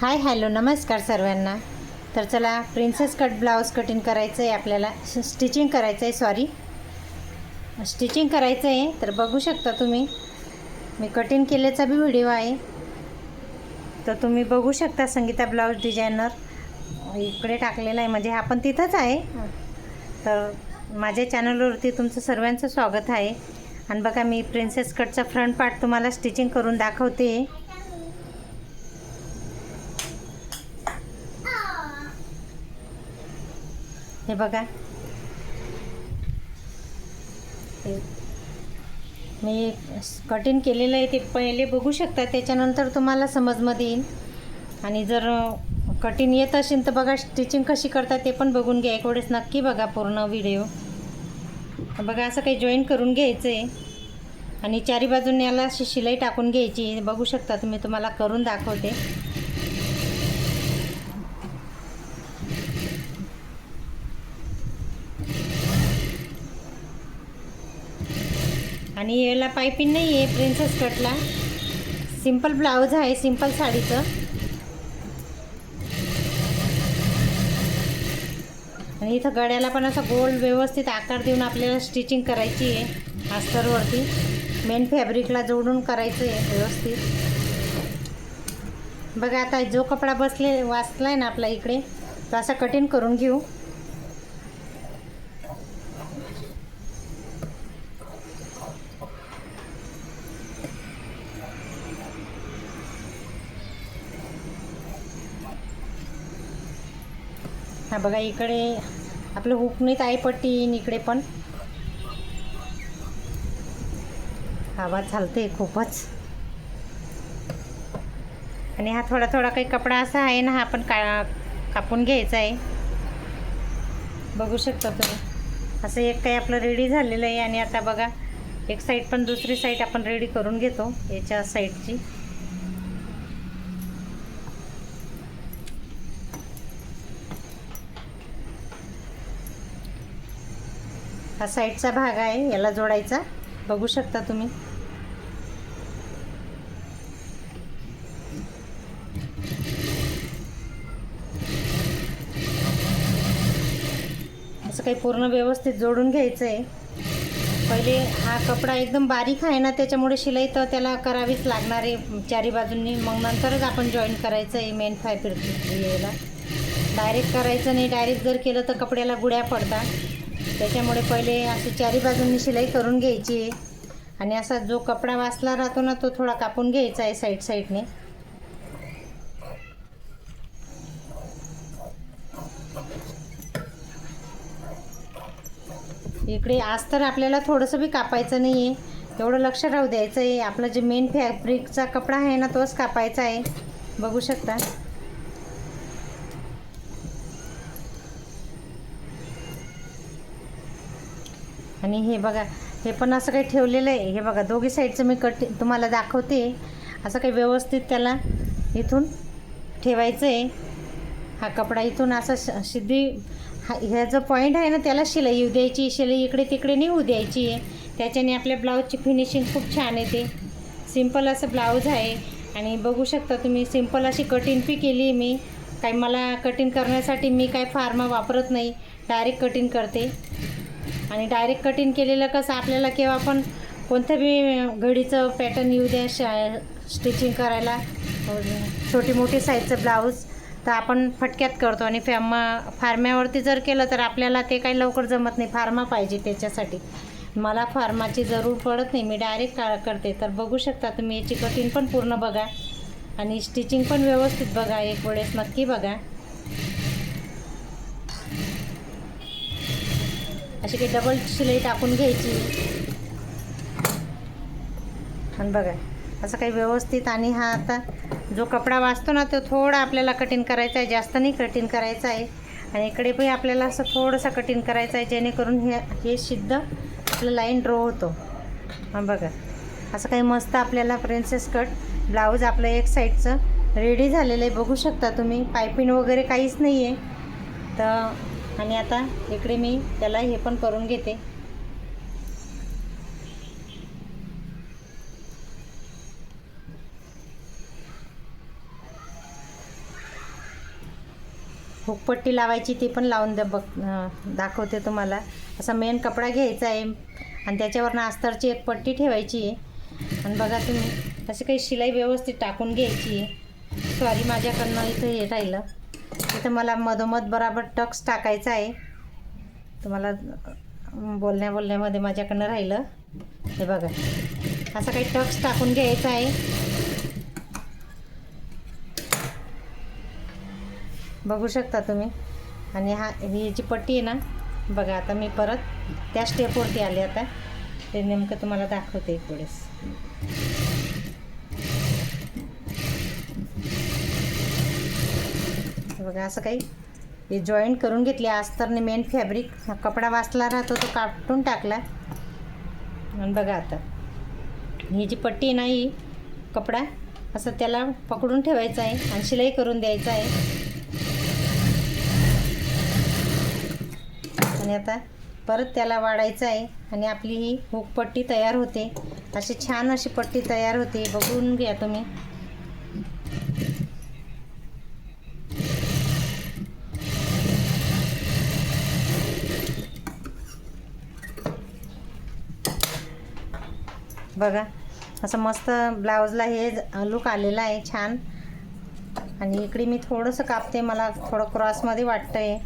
Hi hello नमस्कार सर्वांना. तर चला प्रिन्सेस कट ब्लाऊज कटिंग करायचं आहे आपल्याला. स्टिचिंग करायचं आहे सॉरी स्टिचिंग करायचं आहे तर बघू शकता तुम्ही. मी कटिंग केल्याचा बी व्हिडिओ आहे. तर तुम्ही बघू शकता संगीता ब्लाऊज डिझायनर इकडे टाकलेला आहे म्हणजे हा पण तिथंच आहे. तर माझ्या चॅनलवरती तुमचं सर्वांचं स्वागत आहे. आणि बघा मी प्रिन्सेस कटचा फ्रंट पार्ट तुम्हाला स्टिचिंग करून दाखवते. हे बघा. मी कटिंग केलेलं आहे ते पहिले बघू शकता त्याच्यानंतर तुम्हाला समजमध्ये येईल. आणि जर कटिंग येत असेल तर बघा स्टिचिंग कशी करतात ते पण बघून घ्या. एक वेळेस नक्की बघा पूर्ण व्हिडिओ बघा असं काही जॉईन करून घ्यायचं आहे आणि चारी बाजूने याला अशी शिलाई टाकून घ्यायची. बघू शकता तुम्ही तुम्हाला करून दाखवते. आणि याला पायपिंग नाही आहे प्रिन्सेस कटला सिंपल ब्लाऊज आहे सिंपल साडीचं. आणि इथं गड्याला पण असं गोल व्यवस्थित आकार देऊन आपल्याला स्टिचिंग करायची आहे अस्तरवरती मेन फॅब्रिकला जोडून करायचं आहे व्यवस्थित. बघा आता जो कपडा बसले वाचला आहे ना आपला इकडे तो असा कटिंग करून घेऊ. हा बघा इकडे आपलं हुकणीत आहे पट्टी येईन इकडे पण. हवा चालते खूपच. आणि हा थोडा थोडा काही कपडा असा आहे ना हा आपण का कापून घ्यायचा आहे. बघू शकता तुम्ही. असं एक काही आपलं रेडी झालेलं आहे आणि आता बघा एक साईड पण दुसरी साईड आपण रेडी करून घेतो याच्या साईडची हा साईडचा भाग आहे याला जोडायचा. बघू शकता तुम्ही. असं काही पूर्ण व्यवस्थित जोडून घ्यायचं आहे पहिले हा कपडा एकदम बारीक आहे ना त्याच्यामुळे शिलाई तर त्याला करावीच लागणार आहे. चारी बाजूंनी. मग नंतरच आपण जॉईन करायचं आहे मेन फायबर याला. डायरेक्ट करायचं नाही. डायरेक्ट जर केलं तर कपड्याला गुड्या पडतात. त्याच्यामुळे पहिले अशी चारी बाजूंनी शिलाई करून घ्यायची. आहे आणि असा जो कपडा वाचला राहतो ना तो थोडा कापून घ्यायचा आहे साईड साईडने इकडे आज तर आपल्याला थोडंसं बी कापायचं नाही आहे एवढं लक्ष राहू द्यायचं आहे आपलं जे मेन फॅब्रिकचा कपडा आहे ना तोच कापायचा आहे. बघू शकता. आणि हे बघा हे पण असं काही ठेवलेलं आहे. हे बघा दोघी साईडचं मी कट तुम्हाला दाखवते. असं काही व्यवस्थित त्याला इथून ठेवायचं आहे हा कपडा इथून असा श सिद्धी हा ह्या जो पॉईंट आहे ना त्याला शिलाई येऊ द्यायची. शिलाई इकडे तिकडे नाही होऊ द्यायची. आहे त्याच्याने आपल्या ब्लाऊजची फिनिशिंग खूप छान येते. सिंपल असं ब्लाऊज आहे. आणि बघू शकता तुम्ही सिंपल अशी कटिंग बी केली मी. काही मला कटिंग करण्यासाठी मी काय फार्मा वापरत नाही. डायरेक्ट कटिंग करते. आणि डायरेक्ट कटिंग केलेलं कसं आपल्याला केव्हा पण कोणत्या बी घडीचं पॅटर्न येऊ द्या शा स्टिचिंग करायला छोटी मोठी साईजचं ब्लाऊज तर आपण फटक्यात करतो. आणि फॅमा फार्म्यावरती जर केलं तर आपल्याला ते काही लवकर जमत नाही. फार्मा पाहिजे त्याच्यासाठी. मला फार्माची जरूर पडत नाही. मी डायरेक्ट का करते. तर बघू शकता तुम्ही याची कटिंग पण पूर्ण बघा. आणि स्टिचिंग पण व्यवस्थित बघा. एक वेळेस नक्की बघा. अशी की डबल शिलाई टाकून घ्यायची. आणि बघा असं काही व्यवस्थित आणि हा आता जो कपडा वाचतो ना तो थोडा आपल्याला कटिंग करायचा आहे जास्त नाही कटिंग करायचा आहे. आणि इकडे पण आपल्याला असं थोडंसं कटिंग करायचं आहे जेणेकरून हे हे सिद्ध आपलं लाईन ड्रॉ होतो. हां बघा असं काही मस्त आपल्याला प्रिन्सेस कट ब्लाऊज आपलं एक साईडचं रेडी झालेलं आहे. बघू शकता तुम्ही पायपिंग वगैरे काहीच नाही आहे तर आणि आता इकडे मी त्याला हे पण करून घेते. हुकपट्टी लावायची ती पण लावून द बघ दाखवते तुम्हाला. असा मेन कपडा घ्यायचा आहे. आणि त्याच्यावरनं अस्तरची एक पट्टी ठेवायची आहे. आणि बघा तुम्ही अशी काही शिलाई व्यवस्थित टाकून घ्यायची आहे. सॉरी माझ्याकडनं इथं हे राहिलं. इथं मला मधोमध बराबर टक्स टाकायचा आहे. तुम्हाला बोलण्या बोलण्यामध्ये माझ्याकडनं राहिलं. हे बघा. असा काही टक्स टाकून घ्यायचा आहे. बघू शकता तुम्ही. आणि हा ही जी पट्टी आहे ना बघा आता मी परत त्या स्टेपवरती आले आता. ते नेमकं तुम्हाला दाखवते एक वेळेस. बघा असं काही हे जॉईंट करून घेतले. अस्तरने मेन फॅब्रिक हा कपडा वाचला राहतो तो काटून टाकला. आणि बघा आता. ही जी पट्टी आहे ना ही कपडा असं त्याला पकडून ठेवायचा आहे आणि शिलाई करून द्यायचा आहे. आणि आता परत त्याला वाढायचं आहे आणि आपली ही हुक पट्टी तयार होते. अशी छान अशी पट्टी तयार होते. बघून घ्या तुम्ही. बघा. असं मस्त ब्लाऊजला हे लुक आलेला आहे छान. आणि इकडे मी थोडंसं कापते मला थोडं क्रॉसमध्ये वाटतं आहे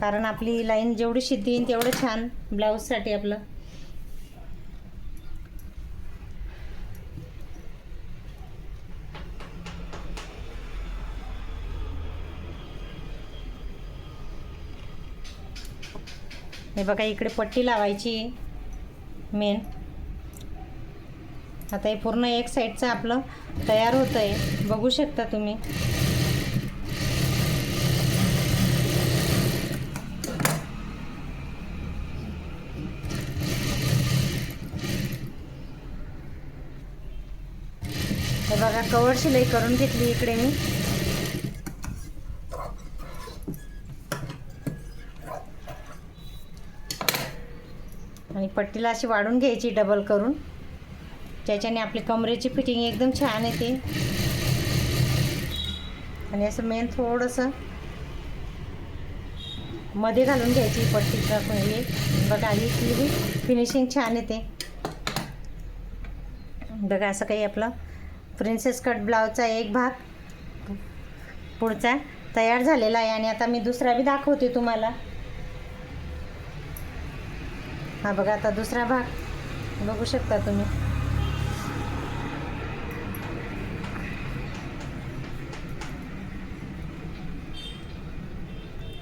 कारण आपली लाईन जेवढी शिद्धी येईल तेवढं छान ब्लाऊजसाठी आपलं. हे बघा इकडे पट्टी लावायची मेन. आता हे पूर्ण एक साईडचं आपलं तयार होतं आहे बघू शकता तुम्ही. हे बघा कवर शिलाई करून घेतली इकडे मी. आणि पट्टीला अशी वाढून घ्यायची डबल करून. ज्याच्याने आपली कमरेची फिटिंग एकदम छान येते. आणि असं मेन थोडंसं मध्ये घालून घ्यायची पट्टी हे बघा ही ही फिनिशिंग छान येते. बघा असं काही आपलं प्रिन्सेस कट ब्लाऊजचा एक भाग पुढचा तयार झालेला आहे. आणि आता मी दुसरा बी दाखवते तुम्हाला. हा बघा आता दुसरा भाग बघू शकता तुम्ही.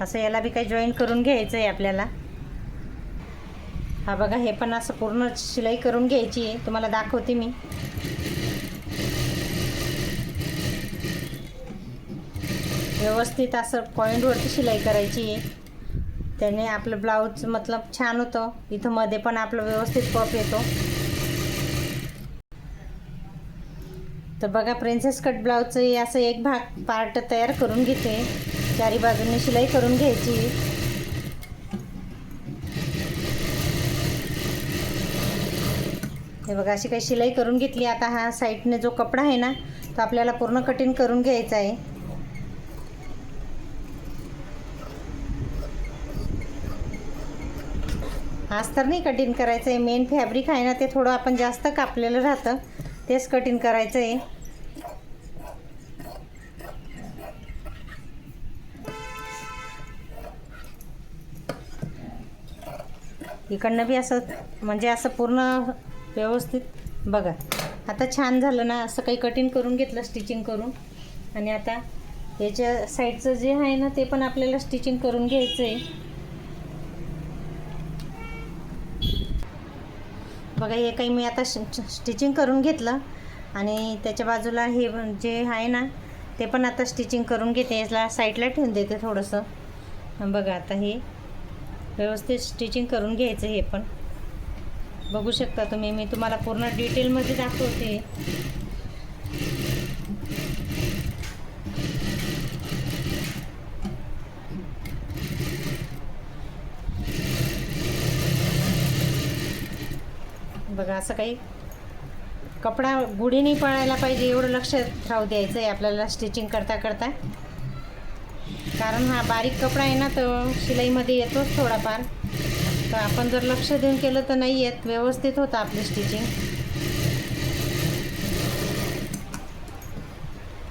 असं याला बी काही जॉईन करून घ्यायचं आहे आपल्याला. हा बघा हे पण असं पूर्ण शिलाई करून घ्यायची आहे. तुम्हाला दाखवते मी. व्यवस्थित असं पॉईंटवरती शिलाई करायची आहे. त्याने आपलं ब्लाऊज मतलब छान होतं. इथं मध्ये पण आपलं व्यवस्थित पप येतो. तर बघा प्रिन्सेस कट ब्लाऊजचं असं एक भाग पार्ट तयार करून घेते. चारी बाजूंनी शिलाई करून घ्यायची. हे बघा अशी काही शिलाई करून घेतली. आता हा साईडने जो कपडा आहे ना तो आपल्याला पूर्ण कटिंग करून घ्यायचा आहे. आज तर नाही कटिंग करायचं आहे मेन फॅब्रिक आहे ना ते थोडं आपण जास्त कापलेलं राहतं. तेच कटिंग करायचं आहे इकडनं बी असं म्हणजे असं पूर्ण व्यवस्थित. बघा आता छान झालं ना असं काही कटिंग करून घेतलं स्टिचिंग करून. आणि आता याच्या साईडचं जे आहे ना ते पण आपल्याला स्टिचिंग करून घ्यायचं आहे बघा हे काही मी आता स्टिचिंग करून घेतलं. आणि त्याच्या बाजूला हे जे आहे ना ते पण आता स्टिचिंग करून घेते. याला साईडला ठेवून देते थोडंसं. बघा आता हे व्यवस्थित स्टिचिंग करून घ्यायचं हे पण. बघू शकता तुम्ही मी तुम्हाला पूर्ण डिटेलमध्ये दाखवते. बघा असं काही कपडा गुढीने पाळायला पळायला पाहिजे एवढं लक्षात राहू द्यायचं आहे आपल्याला स्टिचिंग करता करता कारण हा बारीक कपडा आहे ना तर शिलाईमध्ये येतोच थोडाफार. तर आपण जर लक्ष देऊन केलं तर नाही येत. व्यवस्थित होतं आपली स्टिचिंग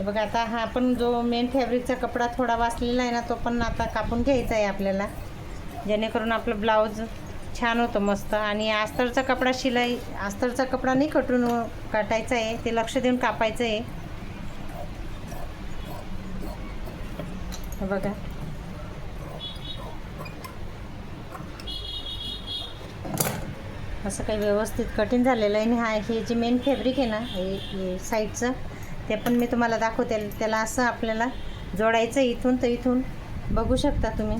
बघा आता हा पण जो मेन फॅब्रिकचा कपडा थोडा वाचलेला आहे ना तो पण आता कापून घ्यायचा आहे आपल्याला. जेणेकरून आपलं ब्लाऊज छान होतं मस्त. आणि अस्तरचा कपडा शिलाई अस्तरचा कपडा नाही कटून काटायचा आहे ते लक्ष देऊन कापायचं आहे. हे बघा. असं काही व्यवस्थित कठीण झालेलं आहे आणि हा हे जे मेन फॅब्रिक आहे ना हे हे साईडचं ते पण मी तुम्हाला दाखवते. त्याला असं आपल्याला जोडायचं आहे इथून तर इथून. बघू शकता तुम्ही.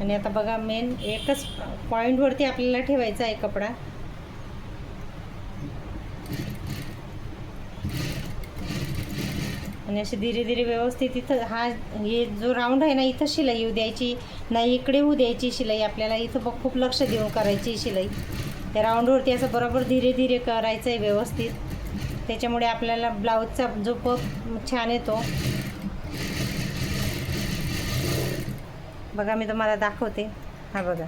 आणि आता बघा मेन एकच पॉईंटवरती आपल्याला ठेवायचा आहे कपडा. आणि अशी धीरे धीरे व्यवस्थित इथं हा हे जो राऊंड आहे ना इथं शिलाई येऊ द्यायची नाही इकडे होऊ द्यायची शिलाई आपल्याला इथं बघ खूप लक्ष देऊन करायची शिलाई. त्या राऊंडवरती असं बरोबर धीरे धीरे करायचं आहे व्यवस्थित. त्याच्यामुळे आपल्याला ब्लाऊजचा जो पप छान येतो. बघा मी तुम्हाला दाखवते. हा बघा.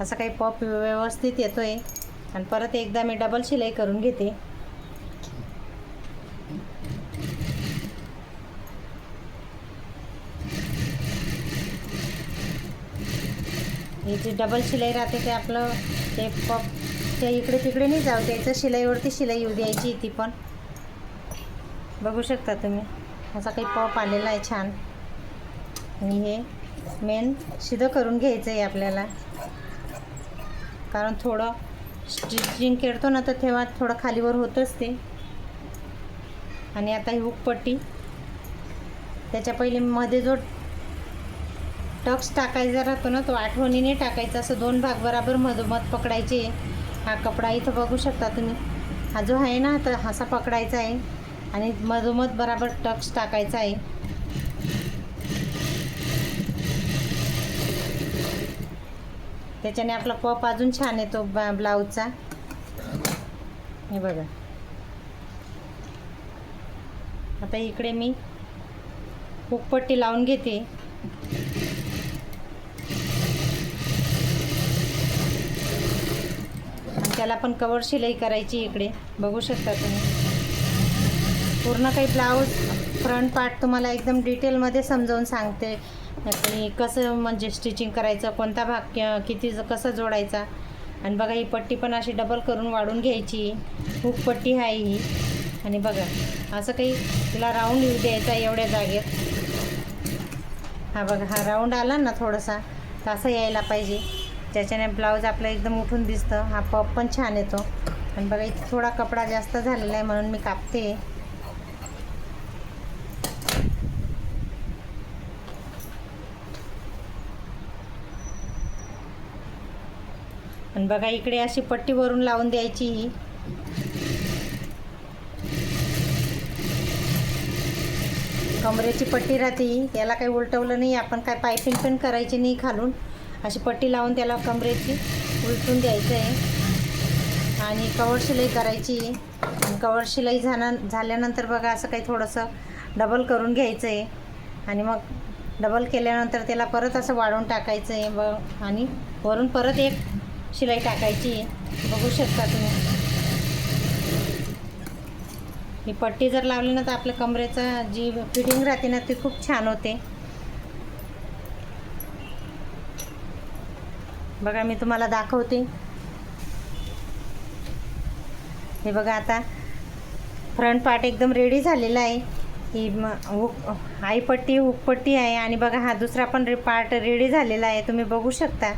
असा काही पप व्यवस्थित येतो आहे आणि परत एकदा मी डबल शिलाई करून घेते. हे जे डबल शिलाई राहते ते आपलं ते पप ते इकडे तिकडे नाही जाऊ द्यायचं. शिलाईवरती शिलाई येऊ द्यायची ती पण. बघू शकता तुम्ही. असा काही पप आलेला आहे छान. आणि हे मेन सिधं करून घ्यायचं आहे आपल्याला. कारण थोडं स्टिचिंग खेळतो ना तर तेव्हा थोडं खालीवर होतंच ते. आणि आता ही हुकपट्टी. त्याच्या पहिले मध्ये जो टक्स टाकायचा राहतो ना तो आठवणीने टाकायचा असं दोन भाग बराबर मधोमध पकडायचे. हा कपडा इथं बघू शकता तुम्ही. हा जो आहे ना तर असा पकडायचा आहे. आणि मधोमध बराबर टक्स टाकायचा आहे. त्याच्याने आपला पप अजून छान येतो बा ब्लाऊजचा. हे बघा. आता इकडे मी हुकपट्टी लावून घेते. त्याला पण कवर शिलाई करायची इकडे. बघू शकता तुम्ही. पूर्ण काही ब्लाऊज फ्रंट पार्ट तुम्हाला एकदम डिटेलमध्ये समजावून सांगते. आणि कसं म्हणजे स्टिचिंग करायचं कोणता भाग किती कसं जोडायचा. आणि बघा ही पट्टी पण अशी डबल करून वाढून घ्यायची. खूप पट्टी आहे ही. आणि बघा असं काही तिला राऊंड येऊ द्यायचा एवढ्या जागेत. हा बघा हा राऊंड आला ना थोडासा तर यायला पाहिजे. त्याच्याने ब्लाऊज आपलं एकदम उठून दिसतं. हा पप पण छान येतो. आणि बघा इथे थोडा कपडा जास्त झालेला आहे म्हणून मी कापते. आणि बघा इकडे अशी पट्टी भरून लावून द्यायची. ही कमरेची पट्टी राहते. याला काही उलटवलं नाही. आपण काय पायपिंग पण करायची नाही खालून. अशी पट्टी लावून त्याला कमरेची उलटून द्यायचं आहे. आणि कवर शिलाई करायची कवर शिलाई झाल्या झाल्यानंतर बघा असं काही थोडंसं डबल करून घ्यायचं आहे. आणि मग डबल केल्यानंतर त्याला परत असं वाढवून टाकायचं आहे. ब आणि वरून परत एक शिलाई टाकायची आहे. बघू शकता तुम्ही. ही पट्टी जर लावली ना तर आपल्या कमरेचा जी फिटिंग राहते ना ती खूप छान होते. बघा मी तुम्हाला दाखवते. हे बघा आता फ्रंट पार्ट एकदम रेडी झालेला आहे. ही हुक आईपट्टी हुकपट्टी आहे आणि बघा हा दुसरा पण रे पार्ट रेडी झालेला आहे. तुम्ही बघू शकता.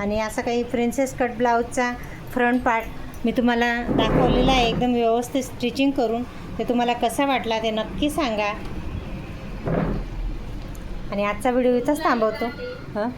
आणि असं काही प्रिन्सेस कट ब्लाऊजचा फ्रंट पार्ट मी तुम्हाला दाखवलेला आहे. एकदम व्यवस्थित स्टिचिंग करून. ते तुम्हाला कसा वाटला ते नक्की सांगा. आणि आजचा व्हिडिओ इथंच थांबवतो. हां?